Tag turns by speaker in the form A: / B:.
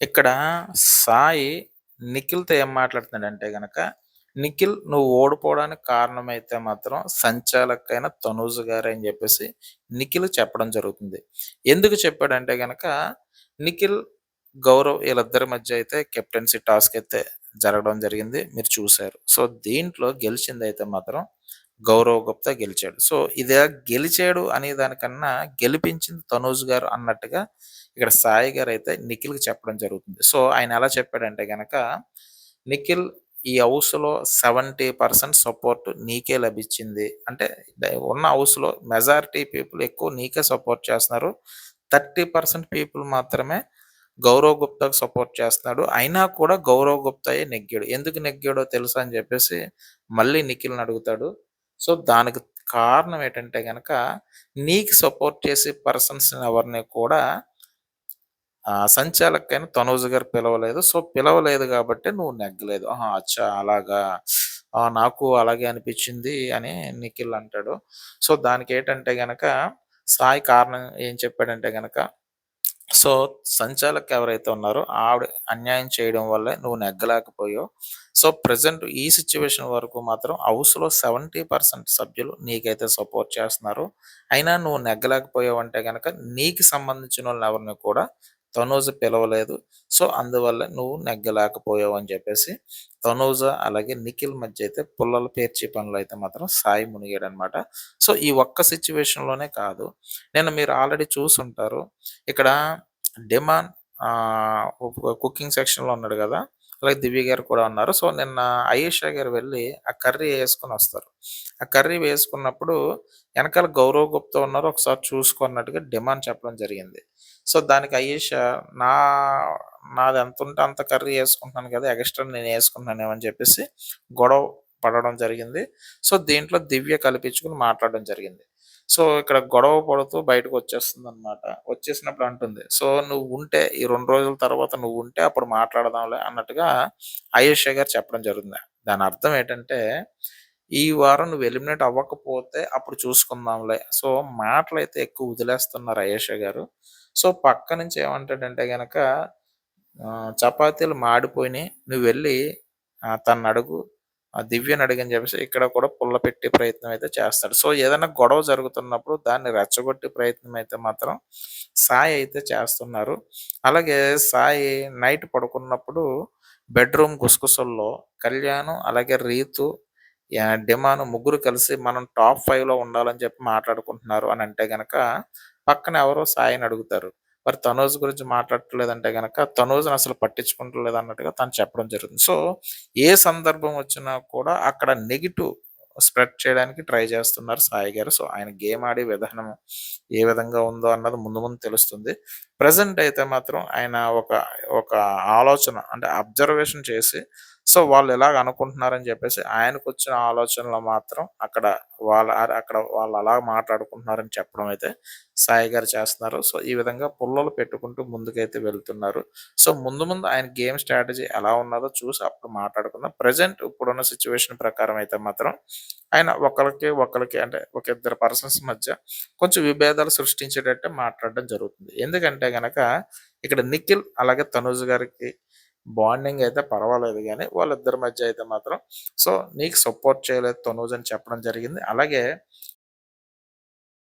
A: ఇక్కడ సాయి నిఖిల్‌తో ఏం మాట్లాడుతున్నాడంటే గనక, నిఖిల్ నువ్వు ఓడిపోవడానికి కారణమైతే మాత్రం సంచాలకైన తనూజ్ గారే అని చెప్పేసి నిఖిల్ చెప్పడం జరుగుతుంది. ఎందుకు చెప్పాడంటే గనక, నిఖిల్, గౌరవ్ వీళ్ళిద్దరి మధ్య అయితే కెప్టెన్సీ టాస్క్ అయితే జరగడం జరిగింది. మీరు చూశారు సో, దీంట్లో గెలిచింది అయితే మాత్రం గౌరవ్ గుప్తా గెలిచాడు. సో, ఇది గెలిచాడు అనే దానికన్నా గెలిపించింది తనూజ్ గారు అన్నట్టుగా ఇక్కడ సాయి గారు అయితే నిఖిల్‌కి చెప్పడం జరుగుతుంది. సో, ఆయన ఎలా చెప్పాడంటే గనక, నిఖిల్ ఈ హౌస్‌లో 70% సపోర్ట్ నీకే లభించింది. అంటే ఉన్న హౌస్‌లో మెజారిటీ పీపుల్ ఎక్కువ నీకే సపోర్ట్ చేస్తున్నారు. 30% పీపుల్ మాత్రమే గౌరవ్ గుప్తాకు సపోర్ట్ చేస్తున్నాడు. అయినా కూడా గౌరవ్ గుప్తాయే నెగ్గాడు. ఎందుకు నెగ్గాడో తెలుసా అని చెప్పేసి మళ్ళీ నిఖిల్‌ని అడుగుతాడు. సో, దానికి కారణం ఏంటంటే గనక, నీకు సపోర్ట్ చేసే పర్సన్స్ ఎవరిని కూడా సంచాలకైనా తనోజ్ గారు పిలవలేదు. సో, పిలవలేదు కాబట్టి నువ్వు నెగ్గలేదు. అచ్చా! అలాగా! నాకు అలాగే అనిపించింది అని నిఖిల్ అంటాడు. సో, దానికి ఏంటంటే గనక సాయి కారణం ఏం చెప్పాడంటే గనక, సో, సంచాలకు ఎవరైతే ఉన్నారో ఆవిడ అన్యాయం చేయడం వల్ల నువ్వు నెగ్గలేకపోయావు. సో, ప్రజెంట్ ఈ సిచ్యువేషన్ వరకు మాత్రం హౌస్‌లో 70% సభ్యులు నీకైతే సపోర్ట్ చేస్తున్నారు. అయినా నువ్వు నెగ్గలేకపోయావంటే గనక నీకు సంబంధించిన వాళ్ళని ఎవరిని కూడా తనూజ పిలవలేదు. సో, అందువల్ల నువ్వు నెగ్గలేకపోయావు అని చెప్పేసి తనూజ అలాగే నిఖిల్ మధ్య అయితే పుల్లలు పేర్చే పనులు అయితే మాత్రం సాయి మునిగాడు అనమాట సో, ఈ ఒక్క సిచ్యువేషన్లోనే కాదు. నేను మీరు ఆల్రెడీ చూసుంటారు. ఇక్కడ డిమాండ్ కుకింగ్ సెక్షన్‌లో ఉన్నాడు కదా అలాగే దివ్య గారు కూడా ఉన్నారు. సో, నిన్న అయేషా గారు వెళ్ళి ఆ కర్రీ యేసుకొనొస్తారు. ఆ కర్రీ వేసుకున్నప్పుడు వెనకాల గౌరవ్ గుప్తా ఉన్నారు. ఒకసారి చూసుకున్నట్టుగా డిమాండ్ చెప్పడం జరిగింది. సో, దానికి అయేషా నా నాది ఎంతుంటే అంత కర్రీ వేసుకుంటున్నాను కదా ఎగస్ట్రా నేను యేసుకుంటున్నానేమో ఏమని చెప్పేసి గొడవ పడడం జరిగింది. సో, దీంట్లో దివ్య కల్పించుకుని మాట్లాడడం జరిగింది. సో, ఇక్కడ గొడవ పడుతూ బయటకు వచ్చేస్తుందన్నమాట వచ్చేసినప్పుడు అంటుంది. సో, నువ్వు ఉంటే ఈ రెండు రోజుల తర్వాత నువ్వు ఉంటే అప్పుడు మాట్లాడదాంలే అన్నట్టుగా అయేషా గారు చెప్పడం జరుగుతుంది. దాని అర్థం ఏంటంటే, ఈ వారం నువ్వు ఎలిమినేట్ అవ్వకపోతే అప్పుడు చూసుకుందాంలే. సో, మాటలు అయితే ఎక్కువ వదిలేస్తున్నారు అయేష గారు. సో, పక్క నుంచి ఏమంటాడంటే గనక చపాతీలు మాడిపోయినాయి. నువ్వు వెళ్ళి తన అడుగు ఆ దివ్యని అడిగని చెప్పేసి ఇక్కడ కూడా పుల్ల పెట్టే ప్రయత్నం అయితే చేస్తాడు. సో, ఏదైనా గొడవ జరుగుతున్నప్పుడు దాన్ని రెచ్చగొట్టే ప్రయత్నం అయితే మాత్రం సాయి అయితే చేస్తున్నారు. అలాగే సాయి నైట్ పడుకున్నప్పుడు బెడ్‌రూమ్ గుసగుసల్లో కళ్యాణం అలాగే రీతు డిమాను ముగ్గురు కలిసి మనం టాప్ ఫైవ్లో ఉండాలని చెప్పి మాట్లాడుకుంటున్నారు అని అంటే గనక, పక్కన ఎవరో సాయిని అడుగుతారు. మరి తనూజ్ గురించి మాట్లాడట్లేదంటే గనక, తనూజ్‌ని అసలు పట్టించుకుంటలేదు అన్నట్టుగా తను చెప్పడం జరుగుతుంది. సో, ఏ సందర్భం వచ్చినా కూడా అక్కడ నెగిటివ్ స్ప్రెడ్ చేయడానికి ట్రై చేస్తున్నారు సాయి గారు. సో, ఆయన గేమ్ ఆడే విధానం ఏ విధంగా ఉందో అన్నది ముందు ముందు తెలుస్తుంది. ప్రజెంట్ అయితే మాత్రం ఆయన ఒక ఒక ఆలోచన అంటే అబ్జర్వేషన్ చేసి, సో, వాళ్ళు ఇలాగ అనుకుంటున్నారని చెప్పేసి ఆయనకు వచ్చిన ఆలోచనలో మాత్రం అక్కడ వాళ్ళ అక్కడ వాళ్ళు అలా మాట్లాడుకుంటున్నారని చెప్పడం అయితే సాయి గారు చేస్తున్నారు. సో, ఈ విధంగా పుల్లలు పెట్టుకుంటూ ముందుకైతే వెళ్తున్నారు. సో, ముందు ముందు ఆయన గేమ్ స్ట్రాటజీ ఎలా ఉన్నదో చూసి అప్పుడు మాట్లాడుకుందాం. ప్రజెంట్ ఇప్పుడున్న సిచ్యువేషన్ ప్రకారం అయితే మాత్రం ఆయన ఒకరికి ఒకరికి అంటే ఒక ఇద్దరు పర్సన్స్ మధ్య కొంచెం విభేదాలు సృష్టించేటట్టే మాట్లాడడం జరుగుతుంది. ఎందుకంటే గనక ఇక్కడ నిఖిల్ అలాగే తనూజ్ గారికి బాండింగ్ అయితే పర్వాలేదు కానీ వాళ్ళిద్దరి మధ్య అయితే మాత్రం సో, నీకు సపోర్ట్ చేయలేదు తనూజ్ అని చెప్పడం జరిగింది. అలాగే